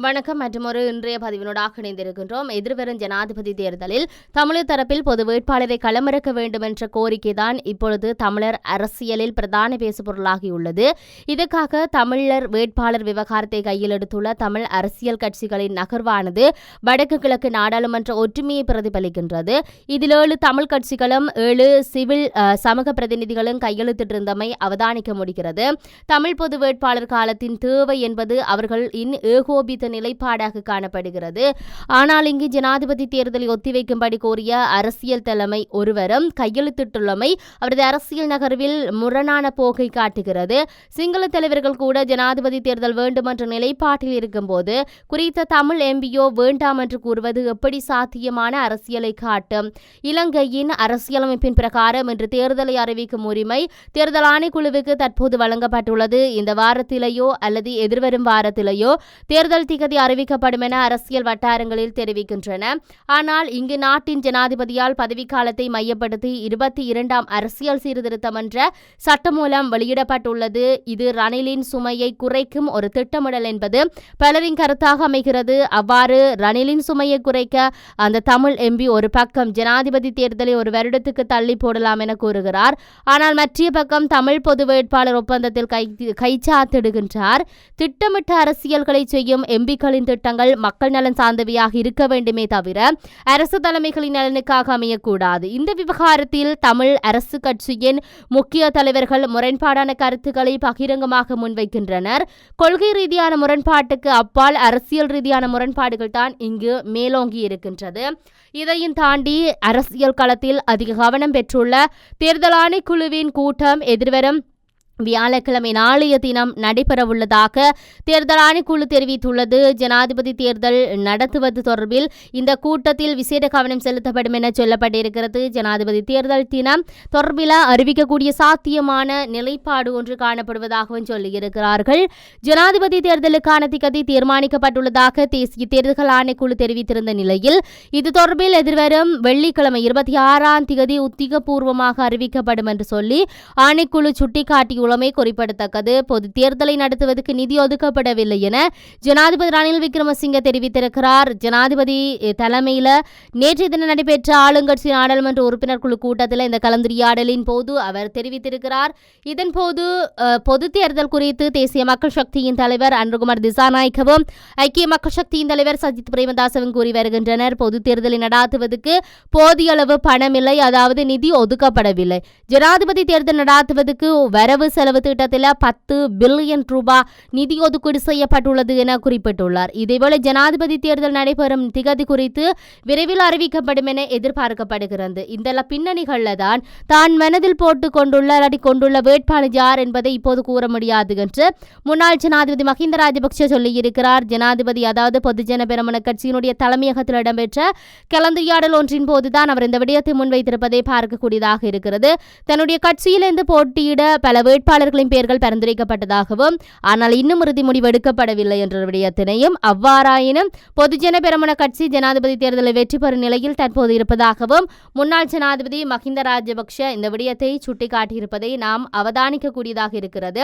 வணக்கம் மற்றும் ஒரு இன்றைய பதிவினோடாக இணைந்திருக்கின்றோம். எதிர்வரும் ஜனாதிபதி தேர்தலில் தமிழர் தரப்பில் பொது வேட்பாளரை களமிறக்க வேண்டும் என்ற கோரிக்கைதான் இப்பொழுது தமிழர் அரசியலில் பிரதான பேசுபொருளாகியுள்ளது. இதற்காக தமிழர் வேட்பாளர் விவகாரத்தை கையில் எடுத்துள்ள தமிழ் அரசியல் கட்சிகளின் நகர்வானது வடக்கு கிழக்கு நாடாளுமன்ற ஒற்றுமையை பிரதிபலிக்கின்றது. இதில் ஏழு தமிழ் கட்சிகளும் ஏழு சிவில் அஹ், சமூக பிரதிநிதிகளும் கையெழுத்திட்டிருந்தமை அவதானிக்க முடிகிறது. தமிழ் பொது வேட்பாளர் காலத்தின் தேவை என்பது அவர்கள் இன் ஏகோபித்த நிலைப்பாடாக காணப்படுகிறது. ஆனால் இங்கு ஜனாதிபதி தேர்தலை ஒத்திவைக்கும்படி கோரிய அரசியல் தலைமை ஒருவரும் கையெழுத்திட்டுள்ளமை அவரது அரசியல் நகர்வில் முரணான போக்கை காட்டுகிறது. சிங்கள தலைவர்கள் கூட ஜனாதிபதி தேர்தல் வேண்டும் என்ற நிலைப்பாட்டில் இருக்கும்போது குறித்த தமிழ் எம்பியோ வேண்டாம் என்று கூறுவது எப்படி சாத்தியமான அரசியலை காட்டும்? இலங்கையின் அரசியலமைப்பின் பிரகாரம் இன்று தேர்தலை அறிவிக்கும் உரிமை தேர்தல் ஆணைக்குழுவுக்கு தற்போது வழங்கப்பட்டுள்ளது. இந்த வாரத்திலேயோ அல்லது எதிர்வரும் வாரத்திலேயோ தேர்தல் திகதி அறிவிக்கப்படும் என அரசியல் வட்டாரங்களில் தெரிவிக்கின்றன. ஆனால் இங்கு நாட்டின் ஜனாதிபதியால் பதவிக்காலத்தை மையப்படுத்தி இருபத்தி இரண்டாம் அரசியல் சீர்திருத்தம் என்ற சட்டமூலம் வெளியிடப்பட்டுள்ளது. இது ரணிலின் சுமையை குறைக்கும் ஒரு திட்டமிடல் என்பது பலரின் கருத்தாக அமைகிறது. அவ்வாறு ரணிலின் சுமையை குறைக்க அந்த தமிழ் எம்பி ஒரு பக்கம் ஜனாதிபதி தேர்தலை ஒரு வருடத்துக்கு தள்ளி போடலாம் என கூறுகிறார். ஆனால் மற்ற பக்கம் தமிழ் பொது வேட்பாளர் ஒப்பந்தத்தில் கை கைச்சாத்திடுகின்றார் திட்டமிட்ட அரசியல்களை செய்யும் எம்பி எம்பிக்களின் திட்டங்கள் மக்கள் நலன் சார்ந்தவையாக இருக்க வேண்டுமே தவிர அரசு தலைமைகளின் நலனுக்காக அமையக்கூடாது. இந்த விவகாரத்தில் தமிழ் அரசு கட்சியின் முக்கிய தலைவர்கள் முரண்பாடான கருத்துக்களை பகிரங்கமாக முன்வைக்கின்றனர். கொள்கை ரீதியான முரண்பாட்டுக்கு அப்பால் அரசியல் ரீதியான முரண்பாடுகள் தான் இங்கு மேலோங்கி இருக்கின்றது. இதையும் தாண்டி அரசியல் களத்தில் அதிக கவனம் பெற்றுள்ள தேர்தல் ஆணைக்குழுவின் கூட்டம் எதிர்வரும் வியாழக்கிழமை நாளைய தினம் நடைபெறவுள்ளதாக தேர்தல் ஆணைக்குழு தெரிவித்துள்ளது. ஜனாதிபதி தேர்தல் நடத்துவது தொடர்பில் இந்த கூட்டத்தில் விசேட கவனம் செலுத்தப்படும் என சொல்லப்பட்டிருக்கிறது. ஜனாதிபதி தேர்தல் தினம் தொடர்பில் அறிவிக்கக்கூடிய சாத்தியமான நிலைப்பாடு ஒன்று காணப்படுவதாகவும் சொல்லியிருக்கிறார்கள். ஜனாதிபதி தேர்தலுக்கான திகதி தீர்மானிக்கப்பட்டுள்ளதாக தேசிய தேர்தல் ஆணைக்குழு தெரிவித்திருந்த நிலையில் இது தொடர்பில் எதிர்வரும் வெள்ளிக்கிழமை இருபத்தி ஆறாம் திகதி உத்திகபூர்வமாக அறிவிக்கப்படும் என்று சொல்லி ஆணைக்குழு மூலமே குறிப்பிடத்தக்கது. பொது தேர்தலை நடத்துவதற்கு நிதி ஒதுக்கப்படவில்லை என ஜனாதிபதி ரணில் விக்ரமசிங்க தெரிவித்திருக்கிறார். ஜனாதிபதி தலைமையில் நேற்றைய தினம் நடைபெற்ற ஆளுங்கட்சி நாடாளுமன்ற உறுப்பினர் குழு கூட்டத்தில் இந்த கலந்துரையாடலின் போது அவர் தெரிவித்திருக்கிறார். இதன் போது பொது தேர்தல் குறித்து தேசிய மக்கள் சக்தியின் தலைவர் அன்புகுமார் திசாநாயக்கவும் ஐக்கிய மக்கள் சக்தியின் தலைவர் சஜித் பிரேமதாசவும் கூறி வருகின்றனர். பொது தேர்தலை நடாத்துவதற்கு போதிய அளவு பணமில்லை. அதாவது நிதி ஒதுக்கப்படவில்லை. ஜனாதிபதி தேர்தல் நடாத்துவதற்கு வரவு செலவு திட்டத்தில் பத்து பில்லியன் ரூபாய் நிதி ஒதுக்கீடு செய்யப்பட்டுள்ளது என குறிப்பிட்டுள்ளார். இதேவேளை ஜனாதிபதி தேர்தல் நடைபெறும் திகதி குறித்து விரைவில் அறிவிக்கப்படும் என எதிர்பார்க்கப்படுகிறது. இந்த பின்னணிகளில் தான் தான் மனதில் போட்டு கொண்டுள்ள அடி கொண்டுள்ள வேட்பாளர் யார் என்பதை இப்போது கூற முடியாது என்று முன்னாள் ஜனாதிபதி மஹிந்த ராஜபக்சே சொல்லியிருக்கிறார். ஜனாதிபதி அதாவது பொதுஜன பெருமன கட்சியினுடைய தலைமையகத்தில் இடம்பெற்ற கலந்துரையாடல் ஒன்றின் போதுதான் அவர் இந்த விடயத்தை முன்வைத்திருப்பதை பார்க்கக்கூடியதாக இருக்கிறது. தன்னுடைய கட்சியிலிருந்து போட்டியிட பல வேட்பாளர்களின் பெயர்கள் பரிந்துரைக்கப்பட்டதாகவும் ஆனால் இன்னும் இறுதி முடிவு எடுக்கப்படவில்லை என்ற விடயத்தினையும் அவ்வாறாயினும் பொதுஜன பெருமன கட்சி ஜனாதிபதி தேர்தலில் வெற்றி பெறும் நிலையில் தற்போது இருப்பதாகவும் முன்னாள் ஜனாதிபதி மஹிந்த ராஜபக்ஷ இந்த விடயத்தை சுட்டிக்காட்டியிருப்பதை நாம் அவதானிக்கக்கூடியதாக இருக்கிறது.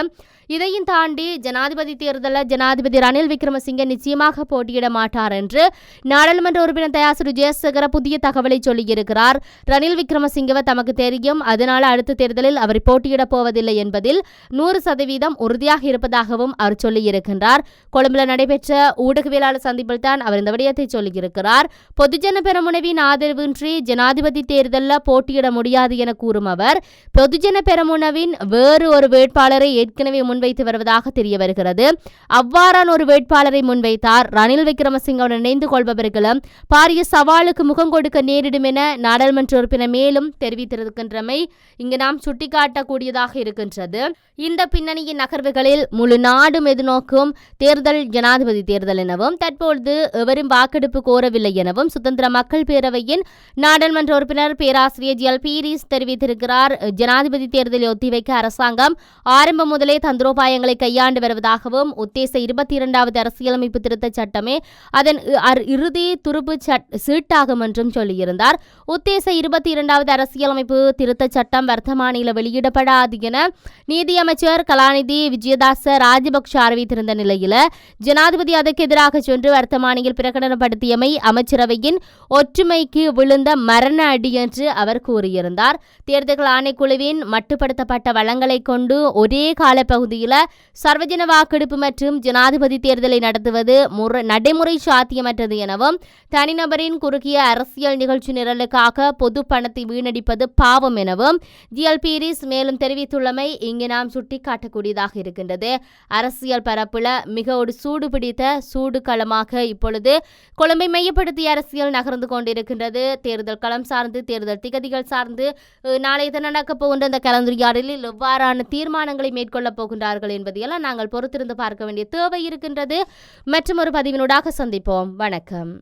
இதையும் தாண்டி ஜனாதிபதி தேர்தலில் ஜனாதிபதி ரணில் விக்ரமசிங்க நிச்சயமாக போட்டியிட மாட்டார் என்று நாடாளுமன்ற உறுப்பினர் தயாசுரு ஜெயசேகர புதிய தகவலை சொல்லியிருக்கிறார். ரணில் விக்ரமசிங்கவ தமக்கு தெரியும் அதனால் அடுத்த தேர்தலில் அவர் போட்டியிடப் போவதில்லை என்பதில் நூறு சதவீதம் உறுதியாக இருப்பதாகவும் அவர் சொல்லியிருக்கின்றார். கொழும்புல நடைபெற்ற ஊடகவியலாளர் சந்திப்பில் தான் அவர் இந்த விடயத்தை சொல்லியிருக்கிறார். பொதுஜன பெரமுனவின் ஆதரவின்றி ஜனாதிபதி தேர்தலில் போட்டியிட முடியாது என கூறும் அவர் பொதுஜன பெரமுனவின் வேறு ஒரு வேட்பாளரை ஏற்கனவே முன்வைத்து வருவதாக தெரிய வருகிறது. அவ்வாறான ஒரு வேட்பாளரை முன்வைத்தார். ரணில் விக்ரமசிங்கவுடன் இணைந்து கொள்பவர்களும் பாரிய சவாலுக்கு முகம் கொடுக்க நேரிடும் என நாடாளுமன்ற உறுப்பினர் மேலும் தெரிவித்திருக்கின்றமை இங்கு நாம் சுட்டிக்காட்டக்கூடியதாக இருக்கின்றது. வருகிறது இந்த பின்னணியின் நகர்வுகளில் முழு நாடும் எதிர்நோக்கும் தேர்தல் ஜனாதிபதி தேர்தல் எனவும் தற்பொழுது எவரும் வாக்கெடுப்பு கோரவில்லை எனவும் சுதந்திர மக்கள் பேரவையின் நாடாளுமன்ற உறுப்பினர் பேராசிரியர் ஜி. பீரிஸ் தெரிவித்திருக்கிறார். ஜனாதிபதி தேர்தலை ஒத்திவைக்க அரசாங்கம் ஆரம்பம் முதலே தந்திரோபாயங்களை கையாண்டு வருவதாகவும் உத்தேச இருபத்தி இரண்டாவது அரசியலமைப்பு திருத்த சட்டமே அதன் இறுதி துருப்பு சட் சீட்டாகும் என்றும் சொல்லியிருந்தார். உத்தேச இருபத்தி இரண்டாவது அரசியலமைப்பு திருத்த சட்டம் வர்த்தமானியில் வெளியிடப்படாது என நீதியமைச்சர் கலாநிதி விஜயதாச ராஜபக்ஷ அறிவித்திருந்த நிலையில் ஜனாதிபதி அதற்கு எதிராக சென்று வர்த்தமானியில் பிரகடனப்படுத்தியமை அமைச்சரவையின் ஒற்றுமைக்கு விழுந்த மரண அடி என்று அவர் கூறியிருந்தார். தேர்தல் ஆணைக்குழுவின் மட்டுப்படுத்தப்பட்ட வளங்களை கொண்டு ஒரே காலப்பகுதியில் சர்வஜன வாக்கெடுப்பு மற்றும் ஜனாதிபதி தேர்தலை நடத்துவது முறை நடைமுறை சாத்தியமற்றது எனவும் தனிநபரின் குறுகிய அரசியல் நிகழ்ச்சி நிரலுக்காக பொது பணத்தை வீணடிப்பது பாவம் எனவும் ஜிஎல் பீரிஸ் மேலும் தெரிவித்துள்ளமை இங்கே நாம் சுட்டிக்காட்டக்கூடியதாக இருக்கின்றது. அரசியல் பரப்புல மிக ஒரு சூடு பிடித்த சூடு களமாக இப்பொழுது கொழும்பை மையப்படுத்திய அரசியல் நகர்ந்து கொண்டிருக்கின்றது. தேர்தல் களம் சார்ந்து தேர்தல் திகதிகள் சார்ந்து நாளை தினம் நடக்கப் போகின்ற இந்த கலந்துரையாடலில் எவ்வாறான தீர்மானங்களை மேற்கொள்ளப் போகின்றார்கள் என்பதையெல்லாம் நாங்கள் பொறுத்திருந்து பார்க்க வேண்டிய தேவை இருக்கின்றது. மற்றும் ஒரு பதிவினூடாக சந்திப்போம். வணக்கம்.